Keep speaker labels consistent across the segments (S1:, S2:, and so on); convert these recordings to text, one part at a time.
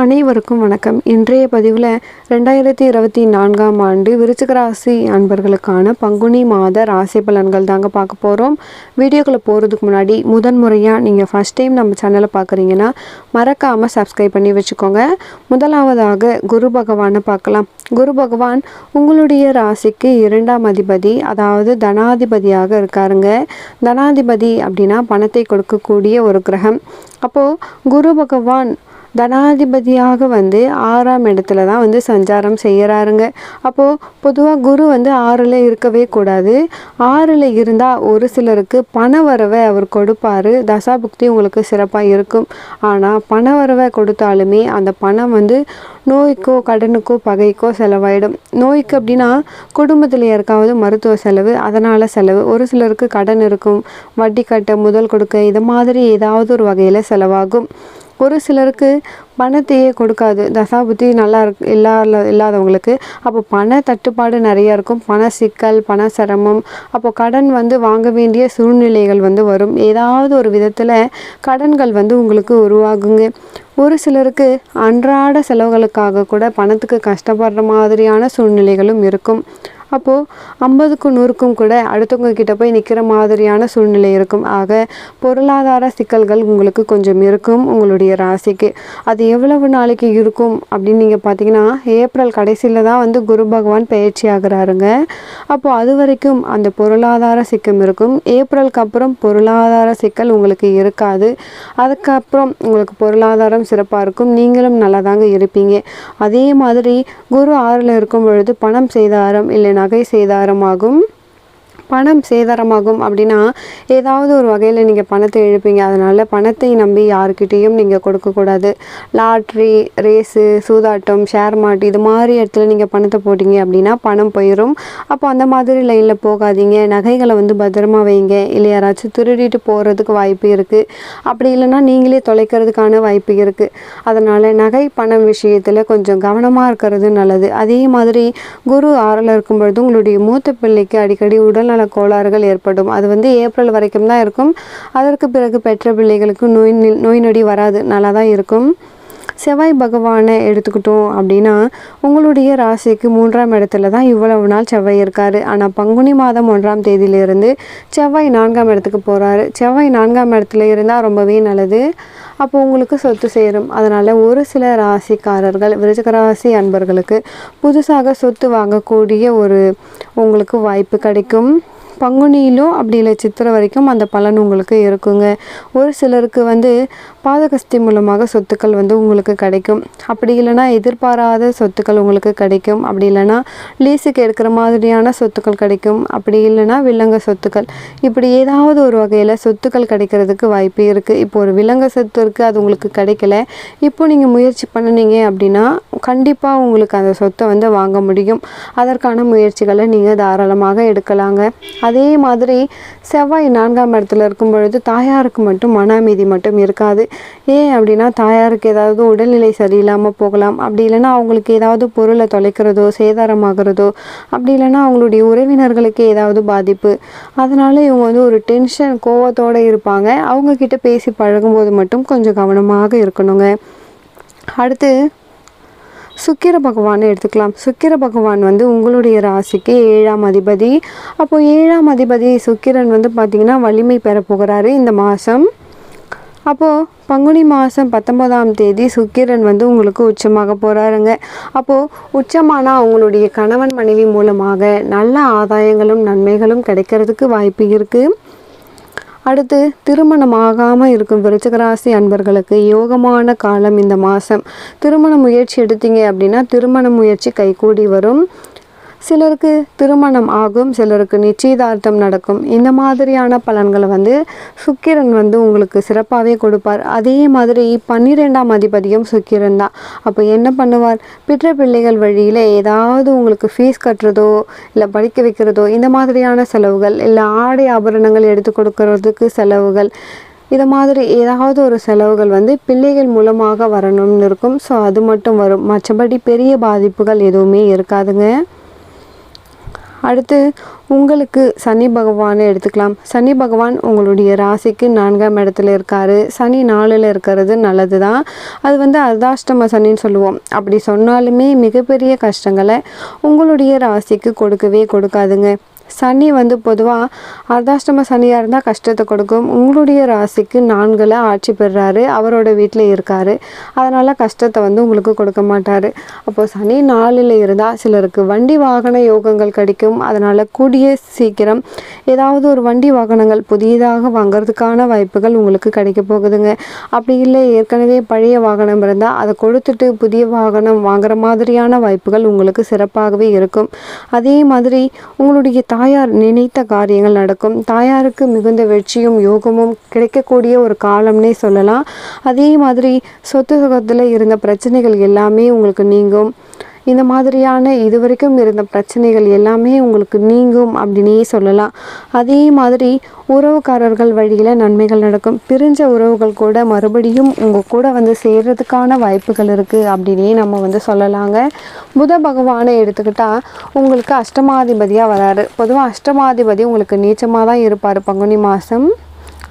S1: அனைவருக்கும் வணக்கம். இன்றைய பதிவில் ரெண்டாயிரத்தி இருபத்தி நான்காம் ஆண்டு விருச்சிக ராசி அன்பர்களுக்கான பங்குனி மாத ராசி பலன்கள் தாங்க பார்க்க போகிறோம் வீடியோக்குள்ளே போகிறதுக்கு முன்னாடி முதன் முறையாக நீங்கள் ஃபஸ்ட் டைம் நம்ம சேனலை பார்க்குறீங்கன்னா மறக்காமல் சப்ஸ்கிரைப் பண்ணி வச்சுக்கோங்க. முதலாவதாக குரு பகவானை பார்க்கலாம். குரு பகவான் உங்களுடைய ராசிக்கு இரண்டாம் அதிபதி அதாவது தனாதிபதியாக இருக்காருங்க. தனாதிபதி அப்படின்னா பணத்தை கொடுக்கக்கூடிய ஒரு கிரகம். அப்போது குரு பகவான் தனாதிபதியாக வந்து ஆறாம் இடத்துல தான் வந்து சஞ்சாரம் செய்கிறாருங்க. அப்போது பொதுவாக குரு வந்து ஆறில் இருக்கவே கூடாது. ஆறில் இருந்தால் ஒரு சிலருக்கு பண வரவை அவர் கொடுப்பார். தசாபுக்தி உங்களுக்கு சிறப்பாக இருக்கும். ஆனால் பண வரவை கொடுத்தாலுமே அந்த பணம் வந்து நோய்க்கோ கடனுக்கோ பகைக்கோ செலவாயிடும். நோய்க்கு அப்படின்னா குடும்பத்தில் யாருக்காவது மருத்துவ செலவு அதனால் செலவு. ஒரு சிலருக்கு கடன் இருக்கும் வட்டி கட்ட முதல் கொடுக்க இது மாதிரி ஏதாவது ஒரு வகையில் செலவாகும். ஒரு சிலருக்கு பணத்தையே கொடுக்காது. தசாபுத்தி நல்லா இருக்கு இல்லா இல்லாதவங்களுக்கு. அப்போ பண தட்டுப்பாடு நிறையா இருக்கும். பண சிக்கல் பண சிரமம். அப்போ கடன் வந்து வாங்க வேண்டிய சூழ்நிலைகள் வந்து வரும். ஏதாவது ஒரு விதத்தில் கடன்கள் வந்து உங்களுக்கு உருவாகுங்க. ஒரு சிலருக்கு அன்றாட செலவுகளுக்காக கூட பணத்துக்கு கஷ்டப்படுற மாதிரியான சூழ்நிலைகளும் இருக்கும். அப்போது ஐம்பதுக்கும் நூறுக்கும் கூட அடுத்தவங்க கிட்ட போய் நிற்கிற மாதிரியான சூழ்நிலை இருக்கும். ஆக பொருளாதார சிக்கல்கள் உங்களுக்கு கொஞ்சம் இருக்கும் உங்களுடைய ராசிக்கு. அது எவ்வளவு நாளைக்கு இருக்கும் அப்படின்னு நீங்கள் பார்த்தீங்கன்னா ஏப்ரல் கடைசியில் தான் வந்து குரு பகவான் பயிற்சி ஆகிறாருங்க. அப்போது அது வரைக்கும் அந்த பொருளாதார சிக்கம் இருக்கும். ஏப்ரலுக்கு அப்புறம் பொருளாதார சிக்கல் உங்களுக்கு இருக்காது. அதுக்கப்புறம் உங்களுக்கு பொருளாதாரம் சிறப்பாக இருக்கும். நீங்களும் நல்லா தாங்க இருப்பீங்க. அதே மாதிரி குரு ஆறில் இருக்கும் பொழுது பணம் செய்தாரம் இல்லைன்னா நகை சேதாரமாகும். பணம் சேதாரமாகும் அப்படின்னா ஏதாவது ஒரு வகையில் நீங்கள் பணத்தை இழுப்பீங்க. அதனால் பணத்தை நம்பி யாருக்கிட்டேயும் நீங்கள் கொடுக்கக்கூடாது லாட்ரி ரேஸு சூதாட்டம் ஷேர் மார்ட் இது மாதிரி இடத்துல நீங்கள் பணத்தை போட்டிங்க அப்படின்னா பணம் போயிடும் அப்போ அந்த மாதிரி லைனில் போகாதீங்க. நகைகளை வந்து பத்திரமா வைங்க. இல்லை யாராச்சும் திருடிட்டு போகிறதுக்கு வாய்ப்பு இருக்குது அப்படி இல்லைன்னா நீங்களே தொலைக்கிறதுக்கான வாய்ப்பு இருக்குது அதனால் நகை பணம் விஷயத்தில் கொஞ்சம் கவனமாக இருக்கிறது நல்லது. அதே மாதிரி குரு ஆறில் இருக்கும் பொழுது உங்களுடைய மூத்த பிள்ளைக்கு அடிக்கடி உடல்நல கோளாறுகள் ஏற்படும். அது வந்து ஏப்ரல் வரைக்கும் தான் இருக்கும். அதற்கு பிறகு பெற்ற பிள்ளைகளுக்கு நோய் நோய் நொடி வராது. நல்லா தான் இருக்கும். செவ்வாய் பகவானை எடுத்துக்கிட்டோம் அப்படின்னா உங்களுடைய ராசிக்கு மூன்றாம் இடத்துல தான் இவ்வளவு நாள் செவ்வாய் இருக்கார். ஆனால் பங்குனி மாதம் ஒன்றாம் தேதியிலிருந்து செவ்வாய் நான்காம் இடத்துக்கு போகிறாரு செவ்வாய் நான்காம் இடத்துல இருந்தால் ரொம்பவே நல்லது. அப்போ உங்களுக்கு சொத்து சேரும். அதனால் ஒரு சில ராசிக்காரர்கள் விருச்சகராசி அன்பர்களுக்கு புதுசாக சொத்து வாங்கக்கூடிய ஒரு உங்களுக்கு வாய்ப்பு கிடைக்கும். பங்குனியிலும் அப்படி இல்லை சித்திரை வரைக்கும் அந்த பலன் உங்களுக்கு இருக்குங்க. ஒரு சிலருக்கு வந்து பாதகஸ்தி மூலமாக சொத்துக்கள் வந்து உங்களுக்கு கிடைக்கும். அப்படி இல்லைன்னா எதிர்பாராத சொத்துக்கள் உங்களுக்கு கிடைக்கும். அப்படி இல்லைன்னா லீஸுக்கு எடுக்கிற மாதிரியான சொத்துக்கள் கிடைக்கும். அப்படி இல்லைன்னா விலங்க சொத்துக்கள். இப்படி ஏதாவது ஒரு வகையில் சொத்துக்கள் கிடைக்கிறதுக்கு வாய்ப்பு இருக்குது இப்போ ஒரு விலங்க சொத்து இருக்குது அது உங்களுக்கு கிடைக்கல. இப்போ நீங்கள் முயற்சி பண்ணுனீங்க அப்படின்னா கண்டிப்பாக உங்களுக்கு அந்த சொத்தை வந்து வாங்க முடியும். அதற்கான முயற்சிகளை நீங்கள் தாராளமாக எடுக்கலாங்க. அதே மாதிரி செவ்வாய் நான்காம் இடத்துல இருக்கும் பொழுது தாயாருக்கு மட்டும் மன அமைதி மட்டும் இருக்காது. ஏன் அப்படின்னா தாயாருக்கு ஏதாவது உடல்நிலை சரியில்லாமல் போகலாம். அப்படி இல்லைன்னா அவங்களுக்கு ஏதாவது பொருளை தொலைக்கிறதோ சேதாரமாகிறதோ அப்படி இல்லைன்னா அவங்களுடைய உறவினர்களுக்கு ஏதாவது பாதிப்பு. அதனால இவங்க வந்து ஒரு டென்ஷன் கோவத்தோடு இருப்பாங்க. அவங்க கிட்ட பேசி பழகும்போது மட்டும் கொஞ்சம் கவனமாக இருக்கணுங்க. அடுத்து சுக்கிர பகவானை எடுத்துக்கலாம். சுக்கிர பகவான் வந்து உங்களுடைய ராசிக்கு ஏழாம் அதிபதி. அப்போது ஏழாம் அதிபதி சுக்கிரன் வந்து பார்த்திங்கன்னா வலிமை பெற போகிறாரு. இந்த மாதம் அப்போது பங்குனி மாதம் பத்தொன்பதாம் தேதி சுக்கிரன் வந்து உங்களுக்கு உச்சமாக போகிறாருங்க அப்போது உச்சமானால் அவங்களுடைய கணவன் மனைவி மூலமாக நல்ல ஆதாயங்களும் நன்மைகளும் கிடைக்கிறதுக்கு வாய்ப்பு இருக்குது அடுத்து திருமணம் ஆகாமல் இருக்கும் விருச்சகராசி அன்பர்களுக்கு யோகமான காலம் இந்த மாதம் திருமண முயற்சி எடுத்தீங்க அப்படின்னா திருமண முயற்சி கைகூடி வரும். சிலருக்கு திருமணம் ஆகும் சிலருக்கு நிச்சயதார்த்தம் நடக்கும். இந்த மாதிரியான பலன்களை வந்து சுக்கிரன் வந்து உங்களுக்கு சிறப்பாகவே கொடுப்பார். அதே மாதிரி பன்னிரெண்டாம் அதிபதியும் சுக்கிரன் தான். அப்போ என்ன பண்ணுவார்? பிற்ற பிள்ளைகள் வழியில் ஏதாவது உங்களுக்கு ஃபீஸ் கட்டுறதோ இல்லை படிக்க வைக்கிறதோ இந்த மாதிரியான செலவுகள் இல்லை ஆடை ஆபரணங்கள் எடுத்து கொடுக்கறதுக்கு செலவுகள் இதை மாதிரி ஏதாவது ஒரு செலவுகள் வந்து பிள்ளைகள் மூலமாக வரணும்னு இருக்கும். ஸோ அது மட்டும் வரும். மற்றபடி பெரிய பாதிப்புகள் எதுவுமே இருக்காதுங்க. அடுத்து உங்களுக்கு சனி பகவானை எடுத்துக்கலாம். சனி பகவான் உங்களுடைய ராசிக்கு நான்காம் இடத்துல இருக்காரு. சனி நாளில் இருக்கிறது நல்லது தான் அது வந்து அர்தாஷ்டம சனின்னு சொல்லுவோம். அப்படி சொன்னாலுமே மிகப்பெரிய கஷ்டங்களை உங்களுடைய ராசிக்கு கொடுக்கவே கொடுக்காதுங்க. சனி வந்து பொதுவாக அர்த்தாஷ்டம சனியாக இருந்தால் கஷ்டத்தை கொடுக்கும். உங்களுடைய ராசிக்கு நான்கில் ஆட்சி பெறுறாரு அவரோட வீட்டில் இருக்கார். அதனால் கஷ்டத்தை வந்து உங்களுக்கு கொடுக்க மாட்டார். அப்போது சனி நாளில் இருந்தால் சிலருக்கு வண்டி வாகன யோகங்கள் கிடைக்கும். அதனால் கூடிய சீக்கிரம் ஏதாவது ஒரு வண்டி வாகனங்கள் புதியதாக வாங்குறதுக்கான வாய்ப்புகள் உங்களுக்கு கிடைக்க போகுதுங்க. அப்படி இல்லை ஏற்கனவே பழைய வாகனம் இருந்தால் அதை கொடுத்துட்டு புதிய வாகனம் வாங்குற மாதிரியான வாய்ப்புகள் உங்களுக்கு சிறப்பாகவே இருக்கும். அதே மாதிரி உங்களுடைய தாயார் நினைத்த காரியங்கள் நடக்கும். தாயாருக்கு மிகுந்த வெற்றியும் யோகமும் கிடைக்கக்கூடிய ஒரு காலம்னே சொல்லலாம். அதே மாதிரி சொத்து சுகத்தில் இருந்த பிரச்சனைகள் எல்லாமே உங்களுக்கு நீங்கும். இந்த மாதிரியான இதுவரைக்கும் இருந்த பிரச்சனைகள் எல்லாமே உங்களுக்கு நீங்கும் அப்படின்னே சொல்லலாம். அதே மாதிரி உறவுக்காரர்கள் வழியில் நன்மைகள் நடக்கும். பிரிஞ்ச உறவுகள் கூட மறுபடியும் உங்கள் கூட வந்து சேர்கிறதுக்கான வாய்ப்புகள் இருக்குது அப்படின்னே நம்ம வந்து சொல்லலாங்க. புத பகவானை எடுத்துக்கிட்டால் உங்களுக்கு அஷ்டமாதிபதியாக வராரு. பொதுவாக அஷ்டமாதிபதி உங்களுக்கு நீச்சமாக தான் இருப்பார் பங்குனி மாதம்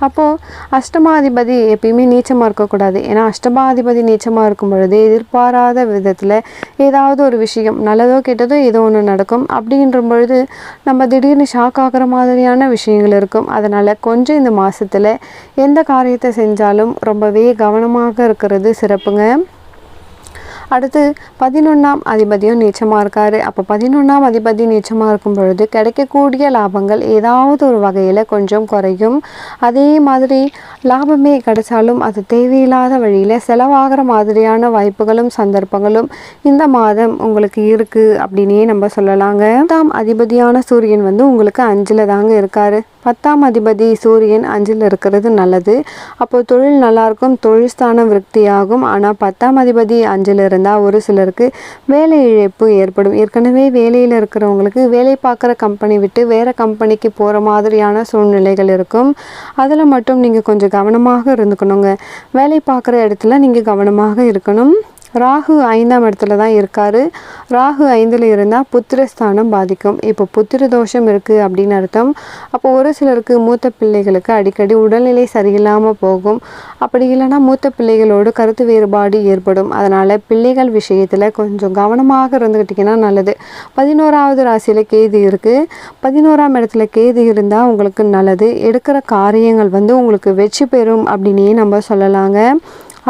S1: அப்போது அஷ்டமாதிபதி எப்பயுமே நீச்சமாக இருக்கக்கூடாது. ஏன்னா அஷ்டமாதிபதி நீச்சமாக இருக்கும் பொழுது எதிர்பாராத விதத்தில் ஏதாவது ஒரு விஷயம் நல்லதோ கெட்டதோ ஏதோ ஒன்று நடக்கும். அப்படின்ற பொழுது நம்ம திடீர்னு ஷாக் ஆகிற மாதிரியான விஷயங்கள் இருக்கும். அதனால் கொஞ்சம் இந்த மாதத்தில் எந்த காரியத்தை செஞ்சாலும் ரொம்பவே கவனமாக இருக்கிறது சிறப்புங்க. அடுத்து பதினொன்றாம் அதிபதியும் நீச்சமாக இருக்கார். அப்போ பதினொன்றாம் அதிபதி நீச்சமாக இருக்கும் பொழுது கிடைக்கக்கூடிய லாபங்கள் ஏதாவது ஒரு வகையில் கொஞ்சம் குறையும். அதே மாதிரி லாபமே கிடைச்சாலும் அது தேவையில்லாத வழியில் செலவாகிற மாதிரியான வாய்ப்புகளும் சந்தர்ப்பங்களும் இந்த மாதம் உங்களுக்கு இருக்குது அப்படின்னே நம்ம சொல்லலாங்க. பத்தாம் அதிபதியான சூரியன் வந்து உங்களுக்கு அஞ்சில் தாங்க இருக்கார். பத்தாம் அதிபதி சூரியன் அஞ்சில் இருக்கிறது நல்லது. அப்போது தொழில் நல்லாயிருக்கும் தொழில் ஸ்தானம் விருத்தியாகும். ஆனால் பத்தாம் அதிபதி அஞ்சில் இருந்தால் ஒரு சிலருக்கு வேலை இழப்பு ஏற்படும். ஏற்கனவே வேலையில் இருக்கிறவங்களுக்கு வேலை பார்க்குற கம்பெனி விட்டு வேறு கம்பெனிக்கு போகிற மாதிரியான சூழ்நிலைகள் இருக்கும். அதில் மட்டும் நீங்கள் கொஞ்சம் கவனமாக இருந்துக்கணுங்க. வேலை பார்க்குற இடத்துல நீங்கள் கவனமாக இருக்கணும். ராகு ஐந்தாம் இடத்துல தான் இருக்கார். ராகு ஐந்தில் இருந்தால் புத்திரஸ்தானம் பாதிக்கும். இப்போ புத்திர தோஷம் இருக்குது அப்படின்னு அர்த்தம். அப்போ ஒரு சிலருக்கு மூத்த பிள்ளைகளுக்கு அடிக்கடி உடல்நிலை சரியில்லாமல் போகும். அப்படி இல்லைன்னா மூத்த பிள்ளைகளோடு கருத்து வேறுபாடு ஏற்படும். அதனால் பிள்ளைகள் விஷயத்தில் கொஞ்சம் கவனமாக இருந்துக்கிட்டிங்கன்னா நல்லது. பதினோராவது ராசியில் கேது இருக்குது பதினோராம் இடத்துல கேது இருந்தால் உங்களுக்கு நல்லது. எடுக்கிற காரியங்கள் வந்து உங்களுக்கு வெற்றி பெறும் அப்படின்னே நம்ம சொல்லலாங்க.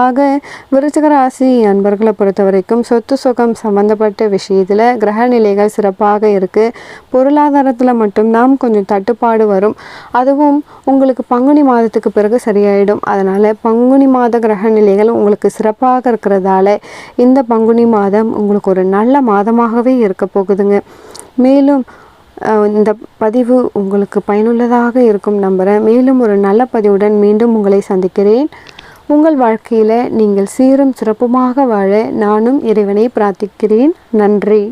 S1: ஆக விருச்சிக ராசி அன்பர்களை பொறுத்த வரைக்கும் சொத்து சுகம் சம்மந்தப்பட்ட விஷயத்தில் கிரக நிலைகள் சிறப்பாக இருக்குது பொருளாதாரத்தில் மட்டும்தான் கொஞ்சம் தட்டுப்பாடு வரும். அதுவும் உங்களுக்கு பங்குனி மாதத்துக்கு பிறகு சரியாயிடும். அதனால் பங்குனி மாத கிரக நிலைகள் உங்களுக்கு சிறப்பாக இருக்கிறதால இந்த பங்குனி மாதம் உங்களுக்கு ஒரு நல்ல மாதமாகவே இருக்க போகுதுங்க. மேலும் இந்த பதிவு உங்களுக்கு பயனுள்ளதாக இருக்கும் நம்புகிறேன் மேலும் ஒரு நல்ல பதிவுடன் மீண்டும் உங்களை சந்திக்கிறேன். உங்கள் வாழ்க்கையில் நீங்கள் சீரும் சிறப்புமாக வாழ நானும் இறைவனை பிரார்த்திக்கிறேன். நன்றி.